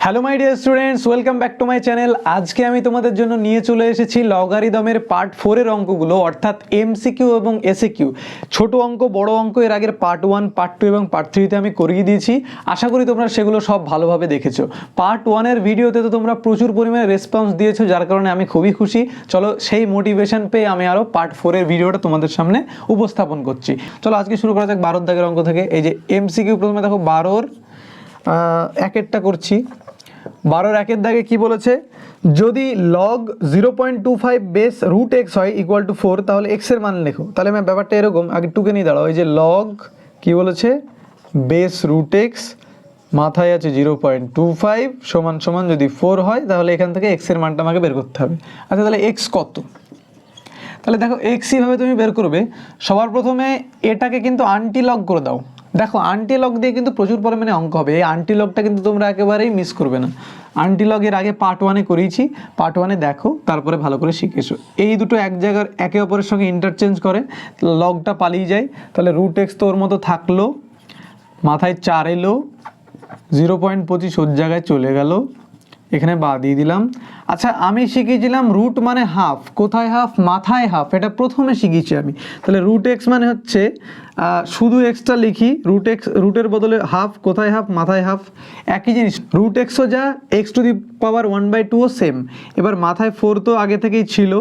Hello my dear students welcome back to my channel আজকে আমি তোমাদের জন্য নিয়ে চলে এসেছি লগারিদমের পার্ট ফোরের অঙ্কগুলো অর্থাৎ এমসিকিউ এবং এসএকিউ ছোটো অঙ্ক বড় অঙ্ক এর আগের পার্ট ওয়ান পার্ট টু এবং পার্ট থ্রিতে আমি করিয়ে দিয়েছি। আশা করি তোমরা সেগুলো সব ভালোভাবে দেখেছ। পার্ট ওয়ানের ভিডিওতে তো তোমরা প্রচুর পরিমাণে রেসপন্স দিয়েছ যার কারণে আমি খুবই খুশি। চলো সেই মোটিভেশন পেয়ে আমি আরও পার্ট ফোরের ভিডিওটা তোমাদের সামনে উপস্থাপন করছি। চলো আজকে শুরু করা যাক বারোর দাগের অঙ্ক থেকে। এই যে এমসিকিউ প্রথমে দেখো বারোর আহ, একেরটা করছি। বারোর একের দাগে কি বলেছে? যদি log zero point two five base root X হয় ইকুয়াল টু ফোর তাহলে এক্সের মান লেখো। তাহলে আমি ব্যাপারটা এরকম, আগে টুকে নিয়ে দাঁড়াও, এই যে লগ কি বলেছে? বেস রুট এক্স মাথায় আছে জিরো পয়েন্ট টু ফাইভ সমান সমান যদি ফোর হয়, তাহলে এখান থেকে এক্সের মানটা আমাকে বের করতে হবে। আচ্ছা তাহলে এক্স কত? তাহলে দেখো এক্স ভাবে তুমি বের করবে? সবার প্রথমে এটাকে কিন্তু আন্টি লগ করে দাও। দেখো আন্টি লক দিয়ে কিন্তু প্রচুর পরিমাণে অঙ্ক হবে। এই আন্টি লকটা কিন্তু তোমরা একেবারেই মিস করবে না। আন্টি লগের আগে পার্ট ওয়ানে করিয়েছি পার্ট ওয়ানে দেখো, তারপরে ভালো করে শিখেছো। এই দুটো এক জায়গার একে অপরের সঙ্গে ইন্টারচেঞ্জ করে লগটা পালিয়ে যায়। তাহলে রুট এক্স তো ওর মতো থাকল, মাথায় চার এলো জিরো পয়েন্ট পঁচিশ ওর জায়গায় চলে গেল। এখানে বা দিয়ে দিলাম। আচ্ছা আমি শিখিয়েছিলাম রুট মানে হাফ কোথায় হাফ মাথায় হাফ এটা প্রথমে শিখিয়েছি আমি। তাহলে রুট এক্স মানে হচ্ছে শুধু এক্সটা লিখি। রুট এক্স রুটের বদলে হাফ কোথায় হাফ মাথায় হাফ একই জিনিস রুট এক্সও যা X to the power one by টুও same এবার মাথায় ফোর তো আগে থেকেই ছিল।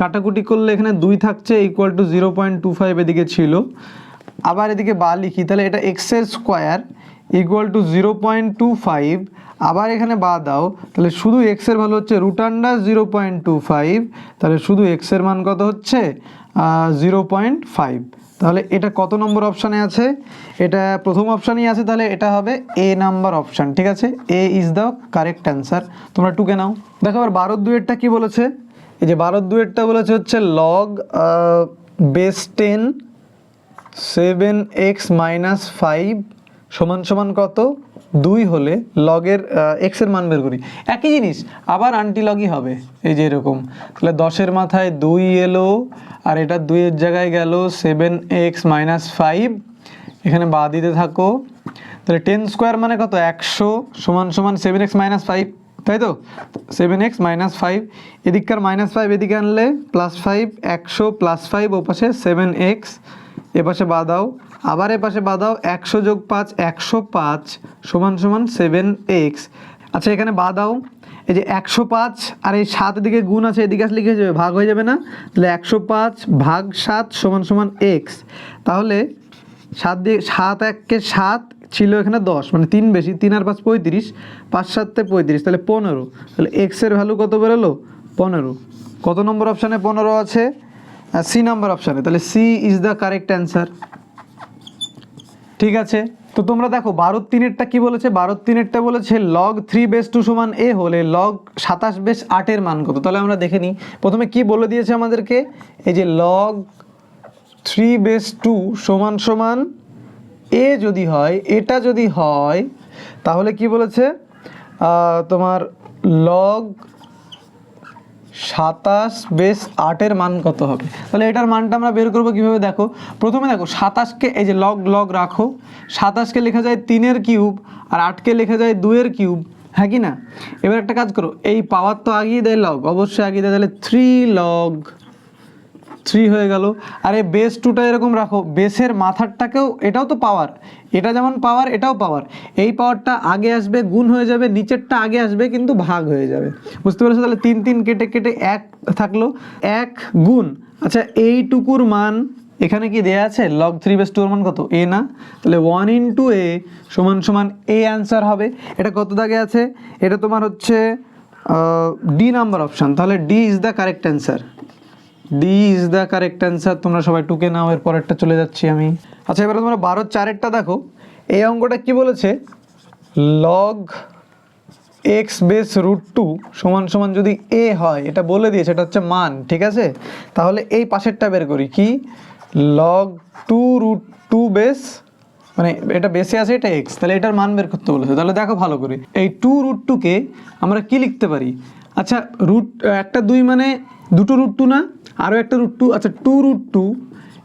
কাটাকুটি করলে এখানে দুই থাকছে equal to zero point two five এদিকে ছিল। আবার এদিকে বা লিখি। তাহলে এটা এক্সের square equal to zero point two five আবার এখানে বা দাও, তাহলে শুধু এক্সের ভালো হচ্ছে root under zero point two five তাহলে শুধু এক্সের মান কত হচ্ছে? জিরো পয়েন্ট ফাইভ তাহলে এটা কত নম্বর অপশানে আছে? এটা প্রথম অপশানেই আছে, তাহলে এটা হবে এ নাম্বার অপশান ঠিক আছে? A is the correct answer তোমরা টুকে নাও। দেখো আবার বারোর দুয়েরটা কি বলেছে? এই যে বারোর দুয়েরটা বলেছে হচ্ছে log base ten seven X minus five সমান সমান কত? দুই হলে লগের এক্সের মান বের করি। একই জিনিস, আবার আন্টি লগই হবে। এই যে এরকম। তাহলে দশের মাথায় দুই এলো, আর এটা দুইয়ের জায়গায় গেল সেভেন এক্স মাইনাস ফাইভ এখানে বা দিতে থাকো। তাহলে টেন স্কোয়ার মানে কত? একশো সমান সমান সেভেন এক্স মাইনাস ফাইভ তাই তো? সেভেন এক্স মাইনাস ফাইভ এদিককার মাইনাস ফাইভ এদিকে আনলে প্লাস ফাইভ একশো প্লাস ফাইভ ও পাশে সেভেন এক্স এপাশে বাদাও আবার এপাশে বাদাও একশো যোগ পাঁচ, একশো পাঁচ, সমান সমান সেভেন এক্স। আচ্ছা এখানে বাদাও এই যে একশো পাঁচ আর এই সাত দিকে গুণ আছে, এদিকে আসলে লিখে যাবে? ভাগ হয়ে যাবে না? তাহলে একশো পাঁচ ভাগ সাত সমান সমান এক্স। তাহলে সাত দিয়ে, সাত এককে সাত ছিল এখানে দশ মানে তিন বেশি, তিন আর পাঁচ পঁয়ত্রিশ, পাঁচ সাততে পঁয়ত্রিশ, তাহলে পনেরো। তাহলে এক্সের ভ্যালু কত বেরোলো? পনেরো। কত নম্বর অপশানে পনেরো আছে? সি নাম্বার অপশানে তাহলে C is the correct answer ঠিক আছে? তো তোমরা দেখো বারো তিনেরটা কি বলেছে? বারো তিনেরটা বলেছে লগ থ্রি বেস টু সমান এ হলে লগ সাতাশ বেস আটের মান কত? তাহলে আমরা দেখে নিই। প্রথমে কি বলে দিয়েছে আমাদেরকে? এই যে লগ থ্রি বেস টু সমান সমান এ যদি হয়, এটা যদি হয়, তাহলে কি বলেছে? তোমার লগ সাতাশ বেস আটের মান কত হবে? তাহলে এটার মানটা আমরা বের করব কীভাবে? দেখো, প্রথমে দেখো, সাতাশকে এই যে লগ লগ রাখো, সাতাশকে লেখা যায় তিনের কিউব আর আটকে লেখা যায় দুয়ের কিউব হ্যাঁ কি না? এবার একটা কাজ করো, এই পাওয়ার তো আগিয়ে দেয় লগ অবশ্যই আগিয়ে দেয়, তাহলে থ্রি লগ থ্রি হয়ে গেল। আর এই বেস টুটা এরকম রাখো। বেসের মাথারটাকেও এটাও তো পাওয়ার এটা যেমন পাওয়ার এটাও পাওয়ার এই পাওয়ারটা আগে আসবে, গুণ হয়ে যাবে, নিচেরটা আগে আসবে, কিন্তু ভাগ হয়ে যাবে। বুঝতে পেরেছ? তাহলে তিন তিন কেটে কেটে এক থাকল। এক গুণ। আচ্ছা এইটুকুর মান এখানে কি দেয়া আছে? লগ থ্রি বেস টুর মান কত? এ না? তাহলে ওয়ান ইন্টু এ সমান সমান এ অ্যান্সার হবে। এটা কত দাগে আছে? এটা তোমার হচ্ছে ডি নাম্বার অপশান তাহলে D is the correct answer D is the correct answer তোমরা সবাই টুকে নাও এর পরেরটা চলে যাচ্ছি আমি। আচ্ছা এবারে তোমরা বারো চারেরটা দেখো। এই অঙ্কটা কি বলেছে? Log X base root two সমান সমান যদি এ হয়, এটা বলে দিয়েছে, এটা হচ্ছে মান, ঠিক আছে? তাহলে এই পাশেরটা বের করি। কি? Log two root two base মানে এটা বেসে আছে, এটা এক্স তাহলে এটার মান বের করতে বলেছে। তাহলে দেখো ভালো করে। এই টু রুট টুকে আমরা কি লিখতে পারি? আচ্ছা রুট একটা দুই মানে দুটো রুট টু না আরও একটা রুট টু আচ্ছা টু রুট টু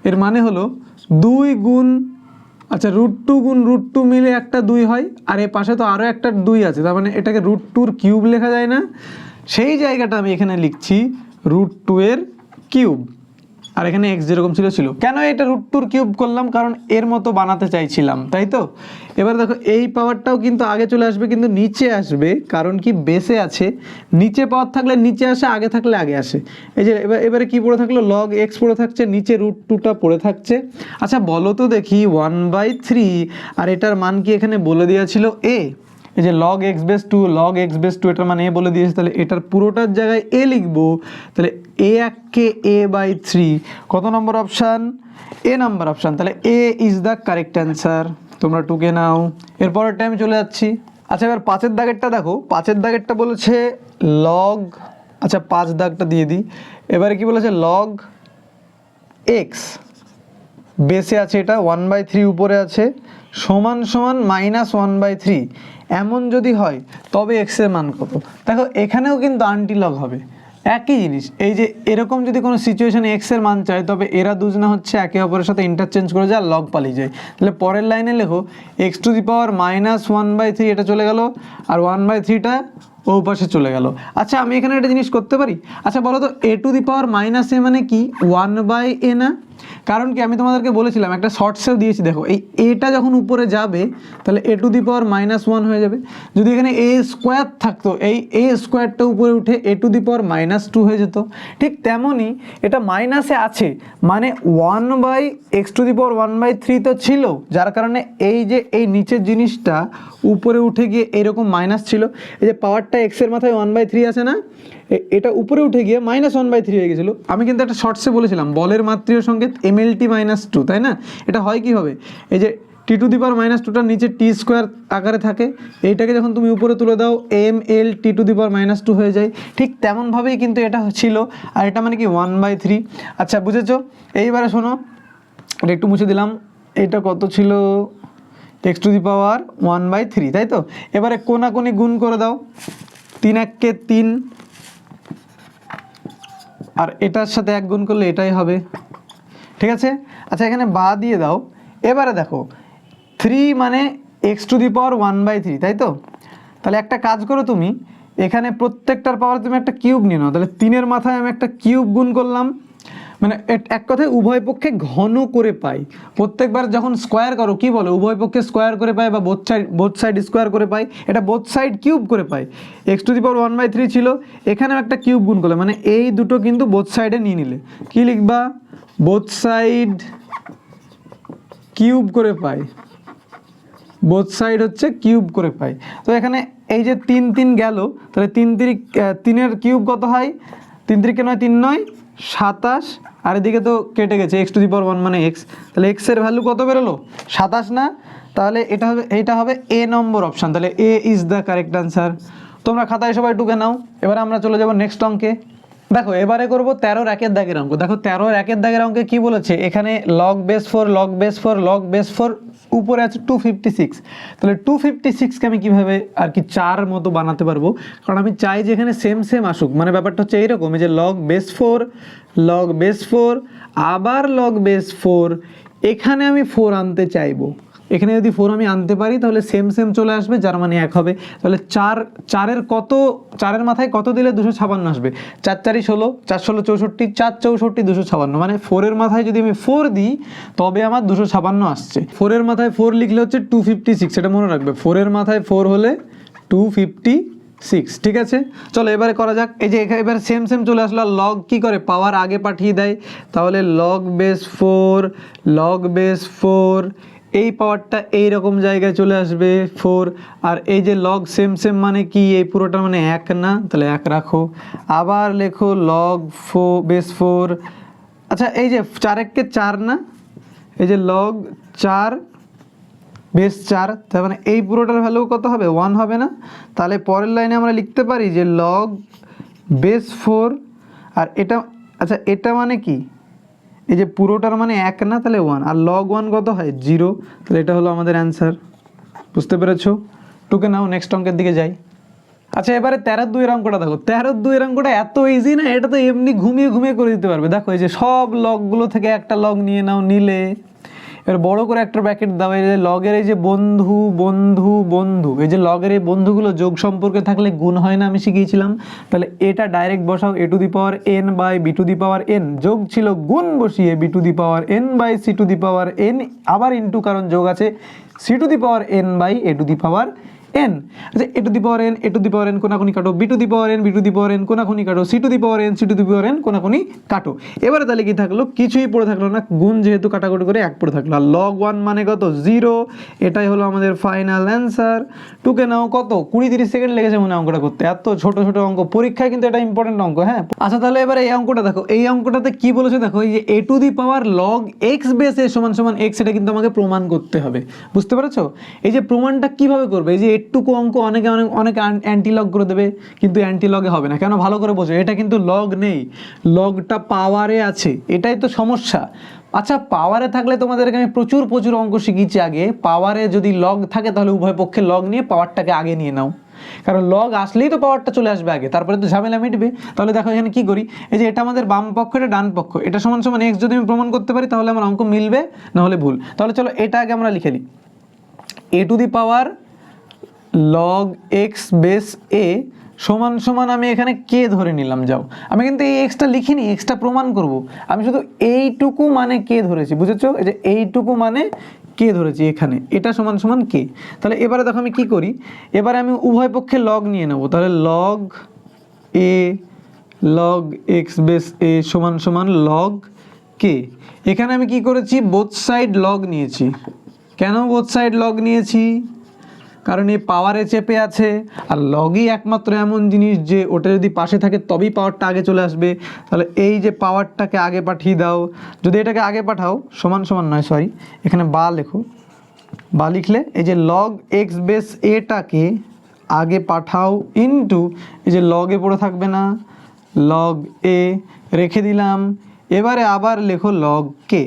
এর মানে হলো দুই গুণ আচ্ছা রুট টু গুণ রুট টু মিলে একটা দুই হয়, আর এর পাশে তো আরও একটা দুই আছে, তার মানে এটাকে রুট টুর কিউব লেখা যায় না। সেই জায়গাটা আমি এখানে লিখছি রুট টু এর কিউব আর এখানে এক্স যেরকম ছিল ছিল। কেন এটা রুট টুর কিউব করলাম? কারণ এর মতো বানাতে চাইছিলাম, তাই তো? এবার দেখো, এই পাওয়ারটাও কিন্তু আগে চলে আসবে, কিন্তু নিচে আসবে, কারণ কি বেসে আছে। নিচে পাওয়ার থাকলে নিচে আসে, আগে থাকলে আগে আসে। এই যে, এবার, এবারে কী পড়ে থাকল? লগ এক্স পড়ে থাকছে, নিচে রুট টুটা পড়ে থাকছে। আচ্ছা বলো তো দেখি ওয়ান বাই থ্রি আর এটার মান কি এখানে বলে দেওয়া ছিল? এ এই যে log X base two log X base two এটার মানে এ বলে দিয়েছে, তাহলে এটার পুরোটার জায়গায় এ লিখব, তাহলে এ এককে এ বাই থ্রি কত নম্বর অপশান এ নাম্বার অপশান তাহলে A is the correct answer তোমরা টুকে নাও। এরপরের টাইম চলে যাচ্ছি। আচ্ছা এবার পাঁচের দাগেরটা দেখো, পাঁচের দাগেরটা বলেছে লগ আচ্ছা পাঁচ দাগটা দিয়ে দিই। এবারে কি বলেছে? লগ এক্স বেসে আছে এটা ওয়ান বাই থ্রি উপরে আছে। সমান সমান মাইনাস ওয়ান বাই থ্রি এমন যদি হয়, তবে এক্সের মান কত? দেখো, এখানেও কিন্তু আন্টি লগ হবে। একই জিনিস, এই যে এরকম যদি কোনো সিচুয়েশনে এক্সের মান চায়, তবে এরা দুজনা হচ্ছে একে অপরের সাথে ইন্টারচেঞ্জ করে যায় লগ পালিয়ে যায়। তাহলে পরের লাইনে লেখো X to the power minus one by three এটা চলে গেল, আর ওয়ান বাই থ্রিটা ও পাশে চলে গেল। আচ্ছা আমি এখানে একটা জিনিস করতে পারি? আচ্ছা বলো তো এ টু দি পাওয়ার মাইনাস এ মানে কি? ওয়ান বাই এ না? কারণ কি আমি তোমাদেরকে বলেছিলাম, একটা শর্টসেও দিয়েছি, দেখো, এই এটা যখন উপরে যাবে, তাহলে A to the power minus one হয়ে যাবে। যদি এখানে এ স্কোয়ার থাকতো, এই এ স্কোয়ারটা উপরে উঠে A to the power minus two হয়ে যেত। ঠিক তেমনই এটা মাইনাসে আছে মানে one by X to the power one by three তো ছিল, যার কারণে এই যে, এই নিচের জিনিসটা উপরে উঠে গিয়ে এরকম মাইনাস ছিল। এই যে পাওয়ারটা এক্সের মাথায় ওয়ান বাই থ্রি আছে না এটা উপরে উঠে গিয়ে মাইনাস ওয়ান বাই থ্রি হয়ে গেছিল। আমি কিন্তু একটা শর্টসে বলেছিলাম, বলের মাতৃয় সংকেত M L T minus two তাই না? এটা হয় কি হবে? এই যে টি টু দি পাওয়ার মাইনাস টুটার নিচে টি স্কোয়ার আকারে থাকে, এইটাকে যখন তুমি উপরে তুলে দাও M L T to the power minus two হয়ে যায়। ঠিক তেমনভাবেই কিন্তু এটা ছিল, আর এটা মানে কি ওয়ান বাই থ্রি আচ্ছা বুঝেছ? এইবারে শোনো, এটা একটু মুছে দিলাম। এটা কত ছিল? X to the power one by three তাই তো? এবারে কোনাকুনি গুণ করে দাও। তিন এককে তিন আর এটার সাথে এক গুণ করলে এটাই হবে। ঠিক আছে? আচ্ছা এখানে বা দিয়ে দাও। এবারে দেখো থ্রি মানে X to the power one by three তাই তো? তাহলে একটা কাজ করো তুমি, এখানে প্রত্যেকটার পাওয়ার তুমি একটা কিউব নিয়ে নাও। তাহলে তিনের মাথায় আমি একটা কিউব গুণ করলাম। মানে এক কথায় উভয় পক্ষে ঘন করে পাই। প্রত্যেকবার যখন স্কোয়ার করো, কি বলো? উভয় পক্ষে স্কোয়ার করে পাই বা both side both side square করে পাই, এটা বোথ সাইড কিউব করে পাই। X to the power one by three ছিল, এখানেও একটা কিউব গুণ করলে মানে এই দুটো কিন্তু বোথ সাইডে নিয়ে নিলে। কি লিখবা? বোথ সাইড কিউব করে পাই। বোথ সাইড হচ্ছে কিউব করে পাই। তো এখানে এই যে তিন তিন গেল, তাহলে তিন তিরিক তিনের কিউব কত হয়? তিন তিরিকে নয়, তিন নয়। সাতাশ, আর এদিকে তো কেটে গেছে X to the power one মানে এক্স তাহলে এক্সের ভ্যালু কত বেরোলো? সাতাশ না? তাহলে এটা হবে এটা হবে এ নম্বর অপশান তাহলে A is the correct answer তোমরা খাতায় সবাই টুকে নাও। এবার আমরা চলে যাব নেক্সট অঙ্কে। দেখো, এবারে করব তেরোর একের দাগের অঙ্ক। দেখো, তেরোর একের দাগের অঙ্কে কি বলেছে? এখানে log base four log base four log base four উপরে আছে টু ফিফটি সিক্স তাহলে টু ফিফটি সিক্সকে আমি কীভাবে আর কি চার মতো বানাতে পারব? কারণ আমি চাই যে এখানে সেম সেম আসুক। মানে ব্যাপারটা হচ্ছে এইরকম, এই যে log base four log base four আবার লগ বেস ফোর এখানে আমি ফোর আনতে চাইব। এখানে যদি ফোর আমি আনতে পারি, তাহলে সেম সেম চলে আসবে, যার মানে এক হবে। তাহলে চার, চারের কত, চারের মাথায় কত দিলে দুশো ছাপান্ন আসবে? চার চারি ষোলো, চার ষোলো চৌষট্টি, চার চৌষট্টি দুশো ছাপান্ন। মানে ফোরের মাথায় যদি আমি ফোর দিই, তবে আমার দুশো ছাপান্ন আসছে। ফোরের মাথায় ফোর লিখলে হচ্ছে টু ফিফটি সিক্স এটা মনে রাখবে। ফোরের মাথায় ফোর হলে টু ফিফটি সিক্স ঠিক আছে? চলো, এবারে করা যাক। এই যে এবার সেম সেম চলে আসলো। লগ কি করে? পাওয়ার আগে পাঠিয়ে দেয়। তাহলে log base four log base four এই পাওয়ারটা এই রকম জায়গায় চলে আসবে ফোর আর এই যে লগ সেম সেম মানে কি? এই পুরোটা মানে এক না? তাহলে এক রাখো। আবার লেখো লগ ফো বেস ফোর আচ্ছা এই যে চার এককে চার না? এই যে লগ চার বেস চার, তার মানে এই পুরোটার ভ্যালু কত হবে? ওয়ান হবে না? তাহলে পরের লাইনে আমরা লিখতে পারি যে লগ বেস ফোর আর এটা আচ্ছা এটা মানে কি? এই যে পুরোটার মানে এক না, তাহলে ওয়ান আর লগ ওয়ান কত হয়? জিরো তাহলে এটা হলো আমাদের অ্যান্সার বুঝতে পেরেছ? টুকে নাও নেক্সট অঙ্কের দিকে যাই। আচ্ছা এবারে তেরোর দুই অঙ্কটা দেখো। তেরোর দুই অঙ্কটা এত ইজি না, এটা তো এমনি ঘুমিয়ে ঘুমিয়ে করে দিতে পারবে। দেখো, এই যে সব লগগুলো থেকে একটা লগ নিয়ে নাও, নিলে। এর বড় করে একটা ব্র্যাকেট দাও, এই যে লগের এই যে বন্ধু বন্ধু বন্ধু, এই যে লগের এই বন্ধুগুলো যোগ সম্পর্কে থাকলে গুণ হয় না, আমি শিখিয়েছিলাম। তাহলে এটা ডাইরেক্ট বসাও A to the power N by B to the power N যোগ ছিল গুণ বসিয়ে B to the power N by C to the power N আবার ইনটু কারণ যোগ আছে C to the power N by A to the power N. আচ্ছা A to the power N, A to the power N, কোনাকুনি কাটো। B to the power N, B to the power N, কোনাকুনি কাটো। C to the power N, C to the power N, কোনাকুনি কাটো। এবারে তাহলে কি থাকল? কিছুই পড়ে থাকল না। গুণ যেহেতু কাটাকুটি করে এক পড়ে থাকল। আর লগ ওয়ান মানে কত? জিরো এটাই হলো আমাদের ফাইনাল অ্যান্সার টুকে নাও কত? কুড়ি তিরিশ সেকেন্ড লেগেছে মনে অঙ্কটা করতে। এত ছোট ছোট অঙ্ক। পরীক্ষায় কিন্তু এটা ইম্পর্টেন্ট অঙ্ক হ্যাঁ? আচ্ছা তাহলে এবারে এই অঙ্কটা দেখো। এই অঙ্কটাতে কি বলেছে? দেখো, এই যে A to the power log X base A সমান সমান এক্স এটা কিন্তু আমাকে প্রমাণ করতে হবে। বুঝতে পেরেছ? এই যে প্রমাণটা কীভাবে করবে? এই যে এটুকু অঙ্ক অনেকে অনেক, অনেকে অ্যান্টি লগ করে দেবে, কিন্তু অ্যান্টি লগে হবে না। কেন? ভালো করে বোঝো। এটা কিন্তু লগ নেই। লগটা পাওয়ারে আছে। এটাই তো সমস্যা। আচ্ছা পাওয়ারে থাকলে তোমাদেরকে আমি প্রচুর প্রচুর অঙ্ক শিখিয়েছি আগে। পাওয়ারে যদি লগ থাকে, তাহলে উভয় পক্ষে লগ নিয়ে পাওয়ারটাকে আগে নিয়ে নাও। কারণ লগ আসলেই তো পাওয়ারটা চলে আসবে আগে। তারপরে তো ঝামেলা মিটবে। তাহলে দেখো এখানে কি করি? এই যে এটা আমাদের বাম পক্ষ, এটা ডান পক্ষ। এটা সমান সমান এক্স যদি আমি প্রমাণ করতে পারি, তাহলে আমার অঙ্ক মিলবে, না হলে ভুল। তাহলে চলো, এটা আগে আমরা লিখে নিই। A to the power log X base A সমান সমান আমি এখানে কে ধরে নিলাম, যাও। আমি কিন্তু এই এক্সটা লিখিনি এক্সটা প্রমাণ করব। আমি শুধু এইটুকু মানে কে ধরেছি, বুঝেছ? এই যে এইটুকু মানে কে ধরেছি এখানে, এটা সমান সমান কে তাহলে এবারে দেখো আমি কি করি? এবারে আমি উভয় পক্ষে লগ নিয়ে নেব। তাহলে log A log X base A সমান সমান লগ কে এখানে আমি কি করেছি? বোথ সাইড লগ নিয়েছি। কেন বোথ সাইড লগ নিয়েছি? কারণ এই পাওয়ারে চেপে আছে। আর লগই একমাত্র এমন জিনিস যে ওটা যদি পাশে থাকে তবেই পাওয়ারটা আগে চলে আসবে। তাহলে এই যে পাওয়ারটাকে আগে পাঠিয়ে দাও। যদি এটাকে আগে পাঠাও, সমান সমান নয় সরি এখানে বা লেখো। বা লিখলে এই যে লগ এক্স বেস এটাকে আগে পাঠাও ইনটু এই যে লগে পড়ে থাকবে না লগ এ রেখে দিলাম। এবারে আবার লেখো লগ কে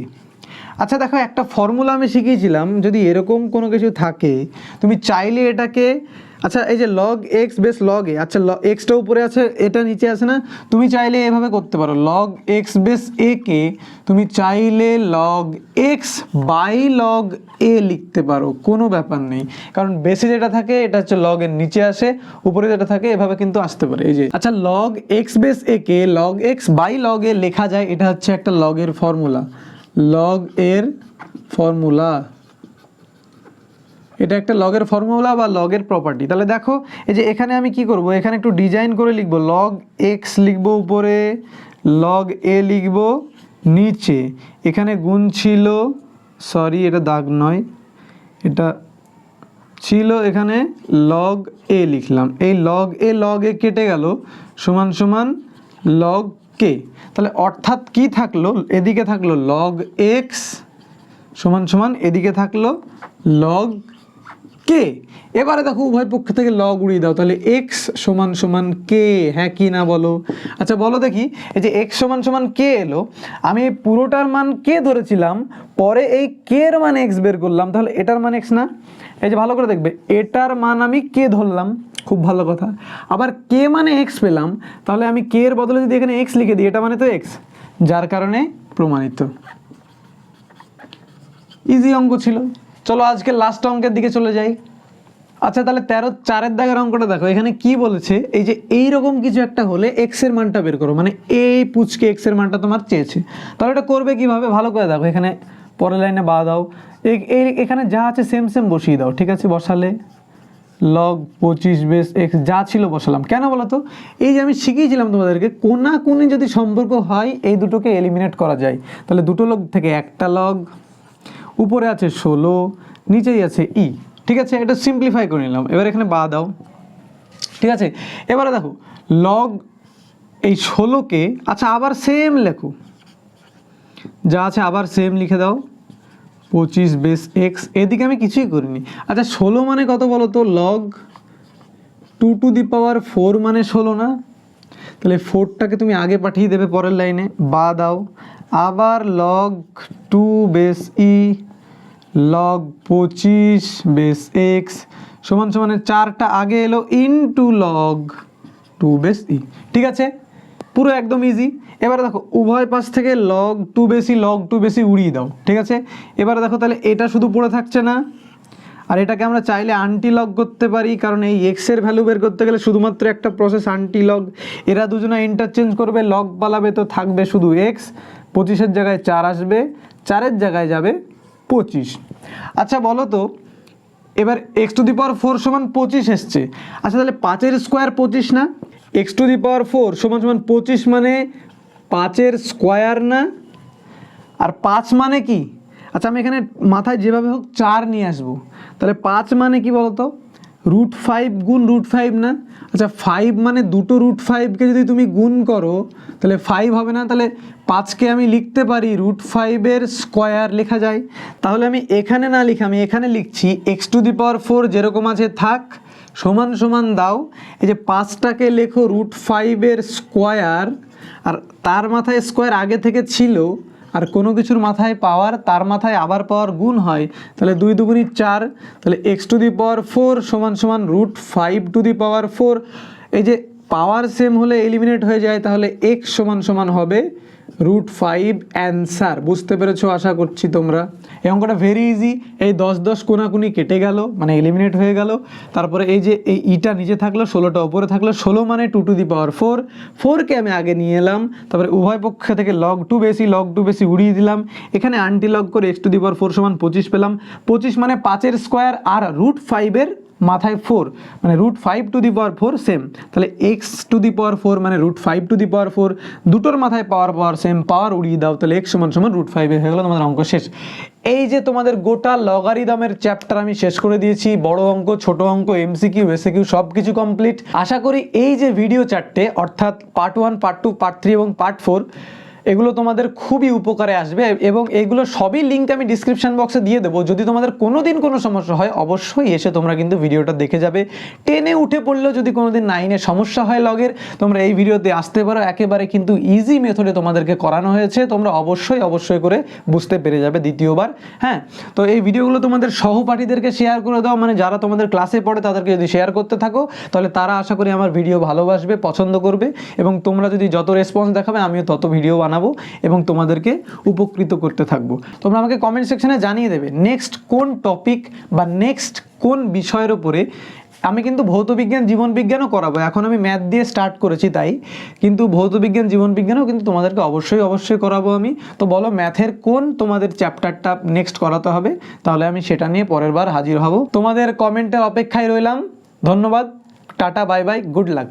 আচ্ছা দেখো, একটা ফর্মুলা আমি শিখিয়েছিলাম, যদি এরকম কোনো কিছু থাকে, তুমি চাইলে এটাকে আচ্ছা এই যে log X base log A আচ্ছা এক্সটা উপরে আছে, এটা নিচে আছে না? তুমি চাইলে এভাবে করতে পারো লগ এক্স বেস এ কে, তুমি চাইলে log x by log a লিখতে পারো, কোনো ব্যাপার নেই। কারণ বেসে যেটা থাকে, এটা হচ্ছে লগ এর নিচে আসে, উপরে যেটা থাকে, এভাবে কিন্তু আসতে পারে, এই যে। আচ্ছা log x base a K log x by log a লেখা যায়, এটা হচ্ছে একটা লগের ফর্মুলা লগ এর ফর্মুলা এটা একটা লগের ফর্মুলা বা লগের প্রপার্টি তাহলে দেখো, এই যে এখানে আমি কি করব? এখানে একটু ডিজাইন করে লিখব। লগ এক্স লিখব উপরে লগ এ লিখব নিচে। এখানে গুণ ছিল সরি এটা দাগ নয়। এটা ছিল এখানে লগ এ লিখলাম। এই লগ এ লগ এ কেটে গেল। সমান সমান লগ কে? তাহলে অর্থাৎ কি থাকল? এদিকে থাকল লগ এক্স সমান সমান, এদিকে থাকল লগ কে এবারে দেখো উভয় পক্ষ থেকে লগ উড়িয়ে দাও, তাহলে এক্স সমান সমান কে হ্যাঁ কি না বলো? আচ্ছা বলো দেখি, এই যে এক্স সমান সমান কে এলো, আমি পুরোটার মান কে ধরেছিলাম, পরে এই কে এর মান এক্স বের করলাম, তাহলে এটার মান এক্স না? এই যে ভালো করে দেখবে, এটার মান আমি কে ধরলাম খুব ভালো কথা। আবার কে মানে এক্স পেলাম, তাহলে আমি কে এর বদলে যদি এখানে এক্স লিখে দিই, এটা মানে তো এক্স যার কারণে প্রমাণিত। ইজি অঙ্ক ছিল। চলো আজকে লাস্ট অঙ্কের দিকে চলে যাই। আচ্ছা তাহলে তেরো চারের দাগের অঙ্কটা দেখো। এখানে কি বলেছে, এই যে এই রকম কিছু একটা হলে এক্সের মানটা বের করো। মানে এই পুচকে এক্সের মানটা তোমার চেয়েছে। তাহলে এটা করবে কীভাবে? ভালো করে দেখো। এখানে পরের লাইনে বা দাও। এখানে যা আছে সেম সেম বসিয়ে দাও। ঠিক আছে? বসালে লগ পঁচিশ বেস এক্স যা ছিল বসালাম। কেন বলো তো এই যে আমি শিখিয়েছিলাম তোমাদেরকে কোনা কোনি যদি সম্পর্ক হয়, এই দুটোকে এলিমিনেট করা যায়। তাহলে দুটো লগ থেকে একটা লগ উপরে আছে ষোলো, নিচেই আছে ই ঠিক আছে? এটা সিম্পলিফাই করে নিলাম। এবার এখানে বা দাও, ঠিক আছে? এবারে দেখো লগ এই ষোলোকে আচ্ছা আবার সেম লেখো। যা আছে আবার সেম লিখে দাও। পঁচিশ বেস এক্স এদিকে আমি কিছুই করিনি। আচ্ছা ষোলো মানে কত বলো তো log two to the power four মানে ষোলো না? তাহলে ফোরটাকে তুমি আগে পাঠিয়ে দেবে পরের লাইনে। বা দাও। আবার log two base e log পঁচিশ বেস এক্স সমান সমানে চারটা আগে এলো into log two base e ঠিক আছে? পুরো একদম ইজি এবারে দেখো, উভয় পাশ থেকে log two base log two base উড়িয়ে দাও, ঠিক আছে? এবারে দেখো তাহলে এটা শুধু পড়ে থাকছে না। আর এটাকে আমরা চাইলে আন্টি লগ করতে পারি, কারণ এই এক্সের ভ্যালু বের করতে গেলে শুধুমাত্র একটা প্রসেস আন্টি লগ এরা দুজনে ইন্টারচেঞ্জ করবে লগ পালাবে তো থাকবে শুধু এক্স পঁচিশের জায়গায় চার আসবে, চারের জায়গায় যাবে পঁচিশ। আচ্ছা বলো তো, এবার x to the power four সমান পঁচিশ এসছে। আচ্ছা তাহলে পাঁচের স্কোয়ার পঁচিশ না? X to the power four সমান সমান পঁচিশ মানে পাঁচের স্কোয়ার না? আর পাঁচ মানে কি? আচ্ছা আমি এখানে মাথায় যেভাবে হোক চার নিয়ে আসব। তাহলে পাঁচ মানে কি বলতো? রুট ফাইভ গুণ রুট ফাইভ না? আচ্ছা ফাইভ মানে দুটো রুট ফাইভকে যদি তুমি গুণ করো, তাহলে ফাইভ হবে না? তাহলে পাঁচকে আমি লিখতে পারি রুট ফাইভের স্কোয়ার লেখা যায়। তাহলে আমি এখানে না লিখে, আমি এখানে লিখছি x to the power four যেরকম আছে, থাক, সমান সমান দাও। এই যে পাঁচটাকে লেখো রুট ফাইভের স্কোয়ার আর তার মাথায় স্কোয়ার আগে থেকে ছিল, আর কোনো কিছুর মাথায় পাওয়ার তার মাথায় আবার পাওয়ার গুণ হয়, তাহলে দুই দুগুণি চার, তাহলে x to the power four সমান সমান root five to the power four এই যে পাওয়ার সেম হলে এলিমিনেট হয়ে যায়, তাহলে এক্স সমান সমান হবে রুট ফাইভ অ্যান্সার। বুঝতে পেরেছ? আশা করছি তোমরা। এই অঙ্কটা ভেরি ইজি এই দশ দশ কোনাকুনি কেটে গেল মানে এলিমিনেট হয়ে গেল। তারপরে এই যে এই ইটা নিচে থাকল, ষোলোটা ওপরে থাকল, ষোলো মানে two to the power four ফোরকে আমি আগে নিয়ে এলাম, তারপরে উভয় পক্ষ থেকে log two base log two base উড়িয়ে দিলাম। এখানে আন্টি লগ করে x to the power four সমান পঁচিশ পেলাম। পঁচিশ মানে পাঁচের স্কোয়ার আর রুট ফাইভের মাথায় ফোর মানে root five to the power four same তাহলে x to the power four মানে root five to the power four দুটোর মাথায় পাওয়ার পাওয়ার সেম পাওয়ার উড়িয়ে দাও, তাহলে এক্স সমান সমান রুট ফাইভে হয়ে গেলো তোমাদের অঙ্ক শেষ। এই যে তোমাদের গোটা লগারিদমের চ্যাপ্টার আমি শেষ করে দিয়েছি, বড় অঙ্ক, ছোট অঙ্ক এমসিকিউ এসিকিউ সব কিছু কমপ্লিট আশা করি এই যে ভিডিও চারটে অর্থাৎ part one part two part three এবং পার্ট ফোর এগুলো তোমাদের খুবই উপকারে আসবে এবং এগুলো সবই লিঙ্ক আমি ডিসক্রিপশন বক্সে দিয়ে দেবো। যদি তোমাদের কোনো দিন কোনো সমস্যা হয়, অবশ্যই এসে তোমরা কিন্তু ভিডিওটা দেখে যাবে। টেনে উঠে পড়লেও যদি কোনো দিন নাইনে সমস্যা হয় লগের তোমরা এই ভিডিওতে আসতে পারো। একেবারে কিন্তু ইজি মেথডে তোমাদেরকে করানো হয়েছে। তোমরা অবশ্যই অবশ্যই করে বুঝতে পেরে যাবে দ্বিতীয়বার হ্যাঁ? তো এই ভিডিওগুলো তোমাদের সহপাঠীদেরকে শেয়ার করে দাও। মানে যারা তোমাদের ক্লাসে পড়ে, তাদেরকে যদি শেয়ার করতে থাকো, তাহলে তারা আশা করি আমার ভিডিও ভালোবাসবে, পছন্দ করবে। এবং তোমরা যদি যত রেসপন্স দেখাবে, আমিও তত ভিডিও বানাবো। এবং তোমাদেরকে উপকৃত করতে থাকব। তোমরা আমাকে কমেন্ট সেকশনে জানিয়ে দেবে নেক্সট কোন টপিক বা নেক্সট কোন বিষয়ের উপরে আমি কিন্তু ভৌতবিজ্ঞান জীবনবিজ্ঞানও করাবো। এখন আমি ম্যাথ দিয়ে স্টার্ট করেছি তাই। কিন্তু ভৌতবিজ্ঞান জীবনবিজ্ঞানও কিন্তু তোমাদেরকে অবশ্যই অবশ্যই করাবো আমি। তো বলো ম্যাথের কোন তোমাদের চ্যাপ্টারটা নেক্সট করাতে হবে? তাহলে আমি সেটা নিয়ে পরের বার হাজির হব। তোমাদের কমেন্টের অপেক্ষায় রইলাম। ধন্যবাদ। টাটা বাই বাই গুড লাক